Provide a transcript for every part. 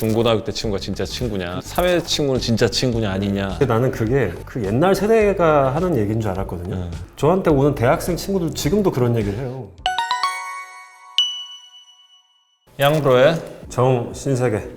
중고등학교 때 친구가 진짜 친구냐 사회 친구는 진짜 친구냐 아니냐 근데 나는 그게 그 옛날 세대가 하는 얘기인 줄 알았거든요. 음. 저한테 오는 대학생 친구들 지금도 그런 얘기를 해요. 양프로의 정 신세계.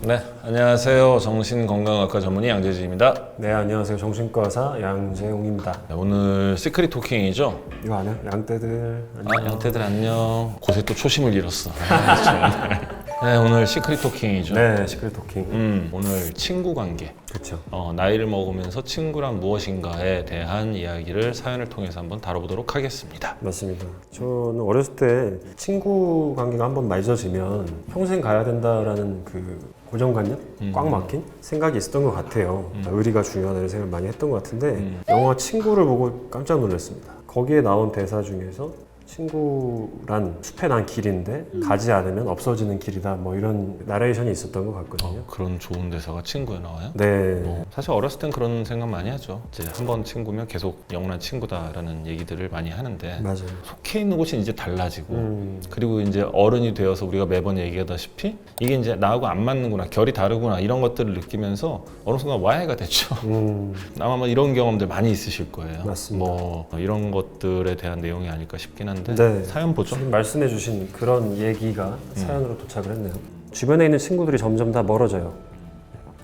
네 안녕하세요 정신건강학과 전문의 양재진입니다 네 안녕하세요 정신과 의사 양재용입니다. 네, 오늘 시크릿 토킹이죠 이거 아니야? 양떼들 아 안녕. 양태들 안녕 곳에 또 초심을 잃었어 아, 정말. 네 오늘 시크릿 토킹이죠 네 시크릿 토킹. 음 오늘 친구 관계 그렇죠. 어, 나이를 먹으면서 친구란 무엇인가에 대한 이야기를 사연을 통해서 한번 다뤄보도록 하겠습니다 맞습니다. 저는 어렸을 때 친구 관계가 한번 맺어지면 평생 가야 된다라는 그 고정관념? 음. 꽉 막힌 생각이 있었던 것 같아요. 의리가 중요하다는 생각을 많이 했던 것 같은데 음. 영화 친구를 보고 깜짝 놀랐습니다. 거기에 나온 대사 중에서 친구란 숲에 난 길인데 음. 가지 않으면 없어지는 길이다 뭐 이런 나레이션이 있었던 것 같거든요. 어, 그런 좋은 대사가 친구에 나와요? 네. 어, 사실 어렸을 땐 그런 생각 많이 하죠. 이제 한 번 친구면 계속 영원한 친구다라는 얘기들을 많이 하는데 맞아요. 속해 있는 곳이 이제 달라지고 음. 그리고 이제 어른이 되어서 우리가 매번 얘기하다시피 이게 이제 나하고 안 맞는구나 결이 다르구나 이런 것들을 느끼면서 어느 순간 와해가 됐죠. 음. 아마 뭐 이런 경험들 많이 있으실 거예요. 맞습니다. 뭐 이런 것들에 대한 내용이 아닐까 싶긴 한데 네. 사연 보죠. 지금 말씀해주신 그런 얘기가 음. 사연으로 도착을 했네요. 주변에 있는 친구들이 점점 다 멀어져요.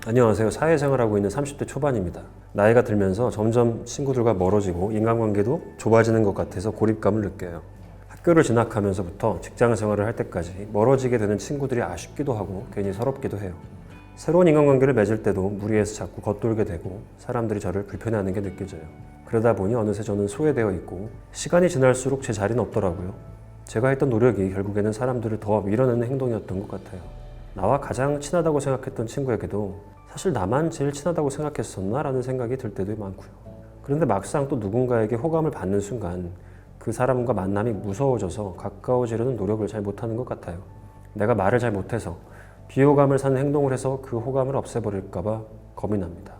안녕하세요. 사회생활하고 있는 30대 초반입니다. 나이가 들면서 점점 친구들과 멀어지고 인간관계도 좁아지는 것 같아서 고립감을 느껴요. 학교를 진학하면서부터 직장 생활을 할 때까지 멀어지게 되는 친구들이 아쉽기도 하고 괜히 서럽기도 해요. 새로운 인간관계를 맺을 때도 무리해서 자꾸 겉돌게 되고 사람들이 저를 불편해하는 게 느껴져요. 그러다 보니 어느새 저는 소외되어 있고 시간이 지날수록 제 자리는 없더라고요. 제가 했던 노력이 결국에는 사람들을 더 밀어내는 행동이었던 것 같아요. 나와 가장 친하다고 생각했던 친구에게도 사실 나만 제일 친하다고 생각했었나? 라는 생각이 들 때도 많고요. 그런데 막상 또 누군가에게 호감을 받는 순간 그 사람과 만남이 무서워져서 가까워지려는 노력을 잘 못하는 것 같아요. 내가 말을 잘 못해서 비호감을 사는 행동을 해서 그 호감을 없애버릴까봐 겁이 납니다.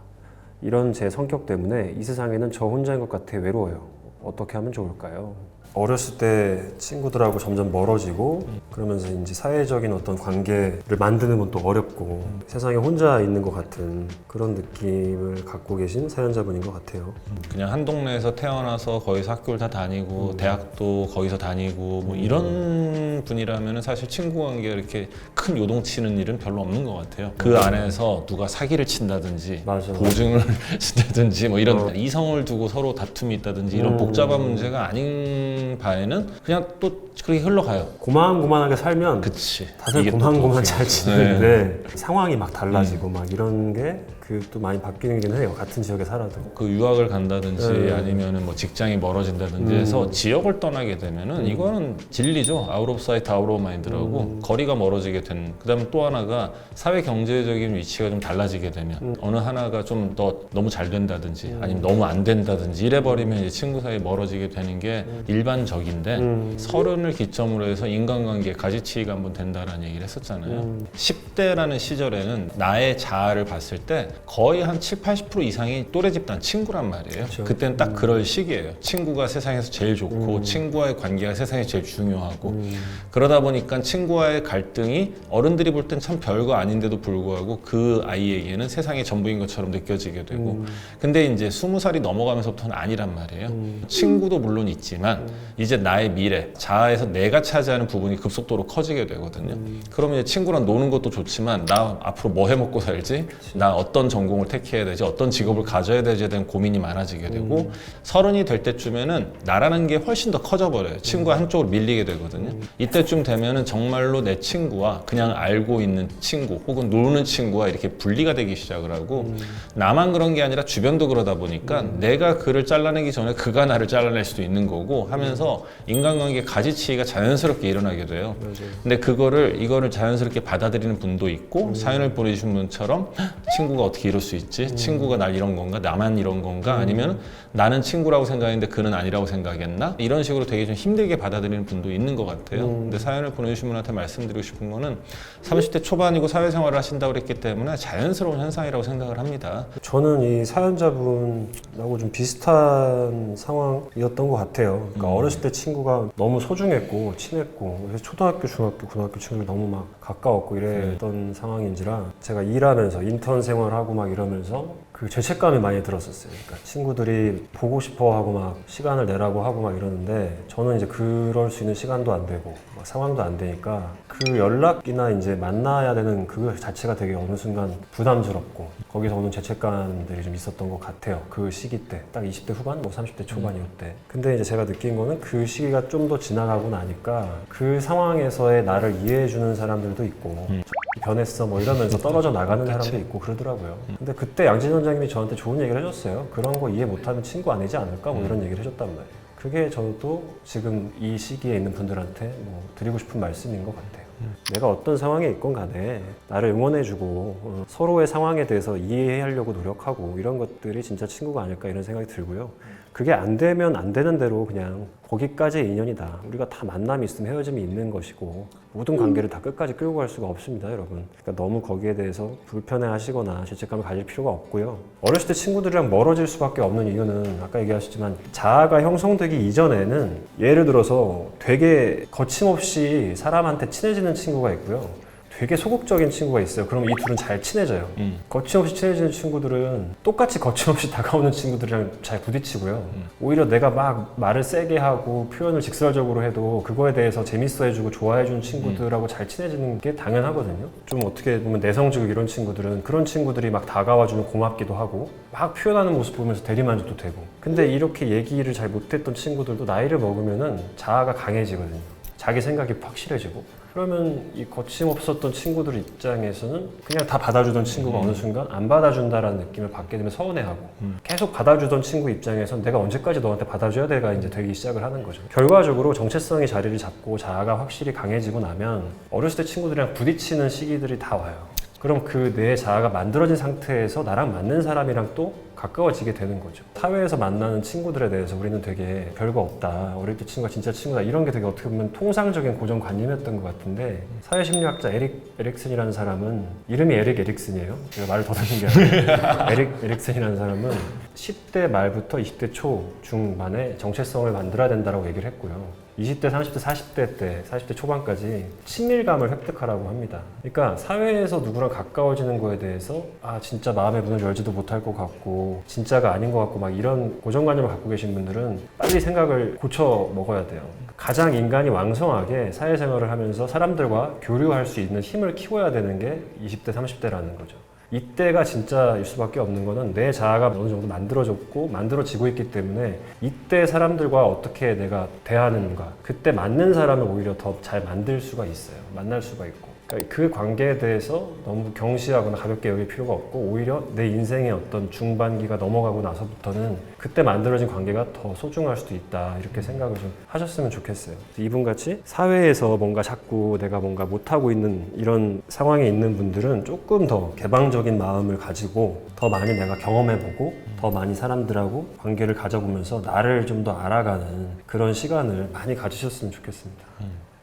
이런 제 성격 때문에 이 세상에는 저 혼자인 것 같아 외로워요. 어떻게 하면 좋을까요? 어렸을 때 친구들하고 점점 멀어지고 그러면서 이제 사회적인 어떤 관계를 만드는 건 또 어렵고 세상에 혼자 있는 것 같은 그런 느낌을 갖고 계신 사연자분인 것 같아요. 그냥 한 동네에서 태어나서 거기서 학교를 다 다니고 음. 대학도 거기서 다니고 뭐 이런 분이라면 사실 친구 관계가 이렇게 큰 요동치는 일은 별로 없는 것 같아요. 그 안에서 누가 사기를 친다든지 맞아. 보증을 친다든지 뭐 이런 어. 이성을 두고 서로 다툼이 있다든지 이런 음. 복잡한 문제가 아닌 바에는 그냥 또 그렇게 흘러가요. 고만고만하게 살면 그치. 다들 이게 또 고만고만 또잘 네. 지내는데 상황이 막 달라지고 막 이런 게그 또 많이 바뀌긴 해요. 같은 지역에 살아도. 그 유학을 간다든지 네. 아니면은 뭐 직장이 멀어진다든지 음. 해서 지역을 떠나게 되면은 이거는 진리죠. 아웃 오브 사이트 아웃 오브 마인드라고 음. 거리가 멀어지게 되는. 그다음에 또 하나가 사회 경제적인 위치가 좀 달라지게 되면 음. 어느 하나가 좀 더 너무 잘 된다든지 아니면 너무 안 된다든지 이래 버리면 이제 친구 사이 멀어지게 되는 게 일반적인데 음. 서른을 기점으로 해서 인간관계 가지치기가 한번 된다라는 얘기를 했었잖아요. 음. 10대라는 시절에는 나의 자아를 봤을 때 거의 한 7, 80% 이상이 또래 집단 친구란 말이에요. 그렇죠. 그때는 딱 그럴 시기예요. 친구가 세상에서 제일 좋고 음. 친구와의 관계가 세상에 제일 중요하고 음. 그러다 보니까 친구와의 갈등이 어른들이 볼 땐 참 별거 아닌데도 불구하고 그 아이에게는 세상의 전부인 것처럼 느껴지게 되고 음. 근데 이제 스무 살이 넘어가면서부터는 아니란 말이에요. 음. 친구도 물론 있지만 이제 나의 미래, 자아에서 내가 차지하는 부분이 급속도로 커지게 되거든요. 음. 그러면 친구랑 노는 것도 좋지만 나 앞으로 뭐 해 먹고 살지? 나 어떤 전공을 택해야 되지? 어떤 직업을 가져야 되지에 대한 고민이 많아지게 되고 음. 서른이 될 때쯤에는 나라는 게 훨씬 더 커져 버려요. 친구가 한쪽으로 밀리게 되거든요. 음. 이때쯤 되면은 정말로 내 친구와 그냥 알고 있는 친구 혹은 노는 친구와 이렇게 분리가 되기 시작을 하고 음. 나만 그런 게 아니라 주변도 그러다 보니까 내가 그를 잘라내기 전에 그가 나를 잘라낼 수도 있는 거고 하면서 인간관계 가지치기가 자연스럽게 일어나게 돼요. 맞아요. 근데 그거를 이거를 자연스럽게 받아들이는 분도 있고 사연을 보내주신 분처럼 친구가 어떻게 이럴 수 있지? 친구가 날 이런 건가? 나만 이런 건가? 아니면 나는 친구라고 생각했는데 그는 아니라고 생각했나? 이런 식으로 되게 좀 힘들게 받아들이는 분도 있는 것 같아요. 근데 사연을 보내주신 분한테 말씀드리고 싶은 거는 30대 초반이고 사회생활을 하신다고 그랬기 때문에 자연스러운 현상이라고 생각을 합니다. 저는 이 사연자분하고 좀 비슷한 상황이었던 것 같아요. 그러니까 어렸을 때 친구가 너무 소중했고 친했고 그래서 초등학교, 중학교, 고등학교 친구들이 너무 막 가까웠고 이랬던 상황인지라 제가 일하면서 인턴 생활하고 막 이러면서 그 죄책감이 많이 들었었어요. 그러니까 친구들이 보고 싶어 하고 막 시간을 내라고 하고 막 이러는데 저는 이제 그럴 수 있는 시간도 안 되고 막 상황도 안 되니까 그 연락이나 이제 만나야 되는 그거 자체가 되게 어느 순간 부담스럽고 거기서 오는 죄책감들이 좀 있었던 것 같아요. 그 시기 때 딱 20대 후반, 뭐 30대 초반이었 때. 근데 이제 제가 느낀 거는 그 시기가 좀 더 지나가고 나니까 그 상황에서의 나를 이해해 주는 사람들도 있고 변했어 뭐 이러면서 떨어져 나가는 사람도 있고 그러더라고요. 근데 그때 양진 원장님이 저한테 좋은 얘기를 해줬어요. 그런 거 이해 못하면 친구 아니지 않을까 뭐 이런 얘기를 해줬단 말이에요. 그게 저도 지금 이 시기에 있는 분들한테 뭐 드리고 싶은 말씀인 것 같아요. 내가 어떤 상황에 있건 간에 나를 응원해주고 어, 서로의 상황에 대해서 이해하려고 노력하고 이런 것들이 진짜 친구가 아닐까 이런 생각이 들고요. 그게 안 되면 안 되는 대로 그냥 거기까지의 인연이다. 우리가 다 만남이 있으면 헤어짐이 있는 것이고 모든 관계를 다 끝까지 끌고 갈 수가 없습니다, 여러분. 그러니까 너무 거기에 대해서 불편해하시거나 죄책감을 가질 필요가 없고요. 어렸을 때 친구들이랑 멀어질 수밖에 없는 이유는 아까 얘기하셨지만 자아가 형성되기 이전에는 예를 들어서 되게 거침없이 사람한테 친해지는 친구가 있고요. 되게 소극적인 친구가 있어요. 그럼 이 둘은 잘 친해져요. 음. 거침없이 친해지는 친구들은 똑같이 거침없이 다가오는 친구들이랑 잘 부딪히고요. 오히려 내가 막 말을 세게 하고 표현을 직설적으로 해도 그거에 대해서 재밌어 해주고 좋아해 주는 친구들하고 잘 친해지는 게 당연하거든요. 좀 어떻게 보면 내성적이고 이런 친구들은 그런 친구들이 막 다가와 주면 고맙기도 하고 막 표현하는 모습 보면서 대리만족도 되고. 근데 이렇게 얘기를 잘 못했던 친구들도 나이를 먹으면은 자아가 강해지거든요. 자기 생각이 확실해지고 그러면 이 거침없었던 친구들 입장에서는 그냥 다 받아주던 친구가 어느 순간 안 받아준다라는 느낌을 받게 되면 서운해하고 계속 받아주던 친구 입장에선 내가 언제까지 너한테 받아줘야 돼가 이제 되기 시작을 하는 거죠. 결과적으로 정체성이 자리를 잡고 자아가 확실히 강해지고 나면 어렸을 때 친구들이랑 부딪히는 시기들이 다 와요. 그럼 그 내 자아가 만들어진 상태에서 나랑 맞는 사람이랑 또 가까워지게 되는 거죠. 사회에서 만나는 친구들에 대해서 우리는 되게 별거 없다. 어릴 때 친구가 진짜 친구다. 이런 게 되게 어떻게 보면 통상적인 고정관념이었던 것 같은데 사회심리학자 에릭 에릭슨이라는 사람은 이름이 에릭 에릭슨이에요. 제가 말을 더듬는 게 아니라 에릭 에릭슨이라는 사람은 10대 말부터 20대 초 중반에 정체성을 만들어야 된다고 얘기를 했고요. 20대, 30대, 40대 때, 40대 초반까지 친밀감을 획득하라고 합니다. 그러니까 사회에서 누구랑 가까워지는 거에 대해서 아 진짜 마음의 문을 열지도 못할 것 같고 진짜가 아닌 것 같고 막 이런 고정관념을 갖고 계신 분들은 빨리 생각을 고쳐 먹어야 돼요. 가장 인간이 왕성하게 사회생활을 하면서 사람들과 교류할 수 있는 힘을 키워야 되는 게 20대, 30대라는 거죠. 이때가 진짜일 수밖에 없는 거는 내 자아가 어느 정도 만들어졌고 만들어지고 있기 때문에 이때 사람들과 어떻게 내가 대하는가 그때 맞는 사람을 오히려 더 잘 만들 수가 있어요 만날 수가 있고 그러니까 그 관계에 대해서 너무 경시하거나 가볍게 여길 필요가 없고 오히려 내 인생의 어떤 중반기가 넘어가고 나서부터는 그때 만들어진 관계가 더 소중할 수도 있다 이렇게 생각을 좀 하셨으면 좋겠어요. 이분같이 사회에서 뭔가 자꾸 내가 뭔가 못하고 있는 이런 상황에 있는 분들은 조금 더 개방적인 마음을 가지고 더 많이 내가 경험해보고 더 많이 사람들하고 관계를 가져보면서 나를 좀 더 알아가는 그런 시간을 많이 가지셨으면 좋겠습니다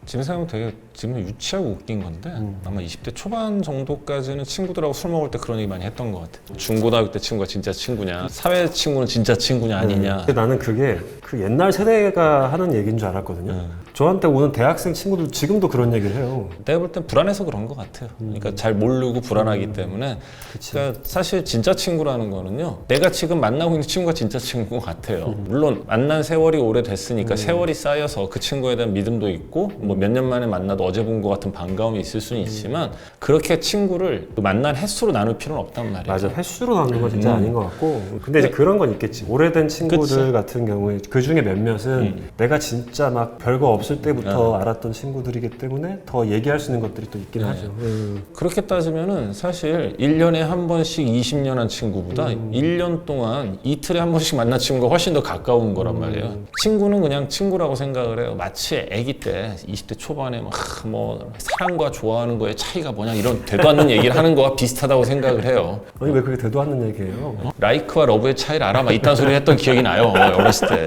지금 생각하면 되게 지금 유치하고 웃긴 건데 아마 20대 초반 정도까지는 친구들하고 술 먹을 때 그런 얘기 많이 했던 것 같아. 중고등학교 때 친구가 진짜 친구냐, 사회 친구는 진짜 친구냐 아니냐. 근데 나는 그게 그 옛날 세대가 하는 얘기인 줄 알았거든요. 음. 저한테 오는 대학생 친구들 지금도 그런 얘기를 해요. 내가 볼 땐 불안해서 그런 것 같아요. 그러니까 잘 모르고 불안하기 때문에. 그치. 그러니까 사실 진짜 친구라는 거는요. 내가 지금 만나고 있는 친구가 진짜 친구 같아요. 물론 만난 세월이 오래됐으니까 세월이 쌓여서 그 친구에 대한 믿음도 있고 뭐 몇 년 만에 만나도 어제 본 것 같은 반가움이 있을 수는 있지만 그렇게 친구를 그 만난 횟수로 나눌 필요는 없단 말이에요. 맞아 횟수로 나누는 건 진짜 음. 아닌 것 같고 근데 이제 그런 건 있겠지 오래된 친구들 그치. 같은 경우에 그 중에 몇몇은 음. 내가 진짜 막 별거 없을 없을 때부터 알았던 친구들이기 때문에 더 얘기할 수 있는 것들이 또 있긴 네. 하죠. 음. 그렇게 따지면은 사실 1년에 한 번씩 20년 한 친구보다 1년 동안 이틀에 한 번씩 만난 친구가 훨씬 더 가까운 거란 말이에요. 친구는 그냥 친구라고 생각을 해요. 마치 아기 때 20대 초반에 막 뭐 사랑과 좋아하는 거의 차이가 뭐냐 이런 되도 않는 얘기를 하는 거와 비슷하다고 생각을 해요. 아니 왜 그게 되도 않는 얘기예요? 라이크와 러브의 차이를 알아? 막 이딴 소리 했던 기억이 나요. 어렸을 때.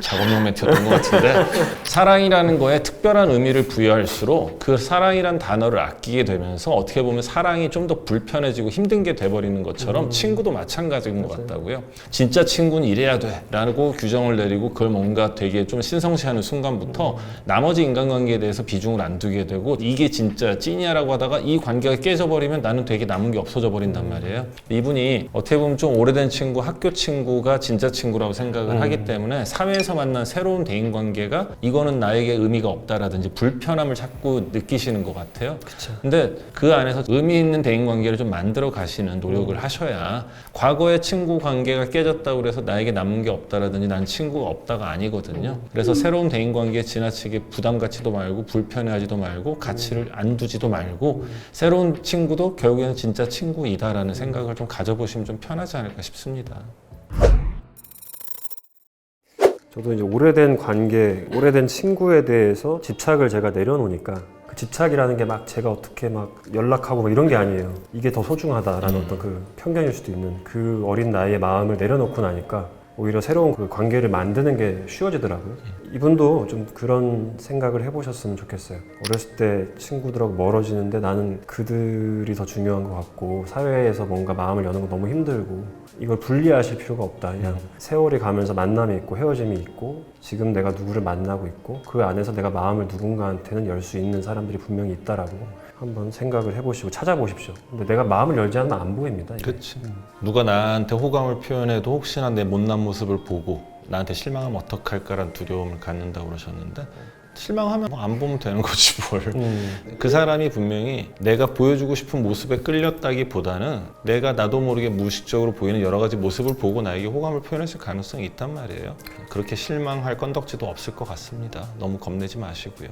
작업용 멘트였던 것 같은데. 사랑이 라는 거에 특별한 의미를 부여할수록 그 사랑이란 단어를 아끼게 되면서 어떻게 보면 사랑이 좀 더 불편해지고 힘든 게 돼버리는 것처럼 친구도 마찬가지인 것 같다고요. 진짜 친구는 이래야 돼. 라고 규정을 내리고 그걸 뭔가 되게 좀 신성시하는 순간부터 나머지 인간관계에 대해서 비중을 안 두게 되고 이게 진짜 찐이야라고 하다가 이 관계가 깨져버리면 나는 되게 남은 게 없어져 버린단 말이에요. 이분이 어떻게 보면 좀 오래된 친구, 학교 친구가 진짜 친구라고 생각을 하기 때문에 사회에서 만난 새로운 대인 관계가 이거는 나 에게 의미가 없다라든지 불편함을 자꾸 느끼시는 것 같아요. 근데 그 안에서 의미 있는 대인 관계를 좀 만들어 가시는 노력을 하셔야 과거의 친구 관계가 깨졌다고 그래서 나에게 남은 게 없다라든지 난 친구가 없다가 아니거든요. 그래서 새로운 대인 관계에 지나치게 부담 갖지도 말고 불편해하지도 말고 가치를 안 두지도 말고 새로운 친구도 결국에는 진짜 친구이다라는 생각을 좀 가져보시면 좀 편하지 않을까 싶습니다. 저도 이제 오래된 관계, 오래된 친구에 대해서 집착을 제가 내려놓으니까 그 집착이라는 게 막 제가 어떻게 막 연락하고 막 이런 게 아니에요. 이게 더 소중하다라는 어떤 그 편견일 수도 있는 그 어린 나이에 마음을 내려놓고 나니까 오히려 새로운 그 관계를 만드는 게 쉬워지더라고요. 이분도 좀 그런 생각을 해보셨으면 좋겠어요. 어렸을 때 친구들하고 멀어지는데 나는 그들이 더 중요한 것 같고 사회에서 뭔가 마음을 여는 거 너무 힘들고 이걸 분리하실 필요가 없다. 그냥 세월이 가면서 만남이 있고 헤어짐이 있고 지금 내가 누구를 만나고 있고 그 안에서 내가 마음을 누군가한테는 열 수 있는 사람들이 분명히 있다라고 한번 생각을 해보시고 찾아보십시오. 근데 내가 마음을 열지 않으면 안 보입니다. 이게. 그렇지. 누가 나한테 호감을 표현해도 혹시나 내 못난 모습을 보고 나한테 실망하면 어떡할까라는 두려움을 갖는다고 그러셨는데 실망하면 뭐안 보면 되는 거지 뭘. 음, 그 사람이 분명히 내가 보여주고 싶은 모습에 끌렸다기보다는 내가 나도 모르게 무의식적으로 보이는 여러 가지 모습을 보고 나에게 호감을 표현했을 가능성이 있단 말이에요. 그렇게 실망할 건덕지도 없을 것 같습니다. 너무 겁내지 마시고요.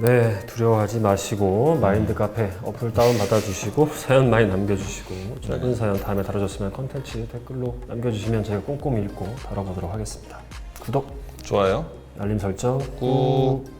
네, 두려워하지 마시고 마인드 카페 어플 다운 받아주시고 사연 많이 남겨주시고 짧은 사연 다음에 다뤄졌으면 컨텐츠 댓글로 남겨주시면 제가 꼼꼼히 읽고 다뤄보도록 하겠습니다. 구독, 좋아요. 알림 설정 꾹.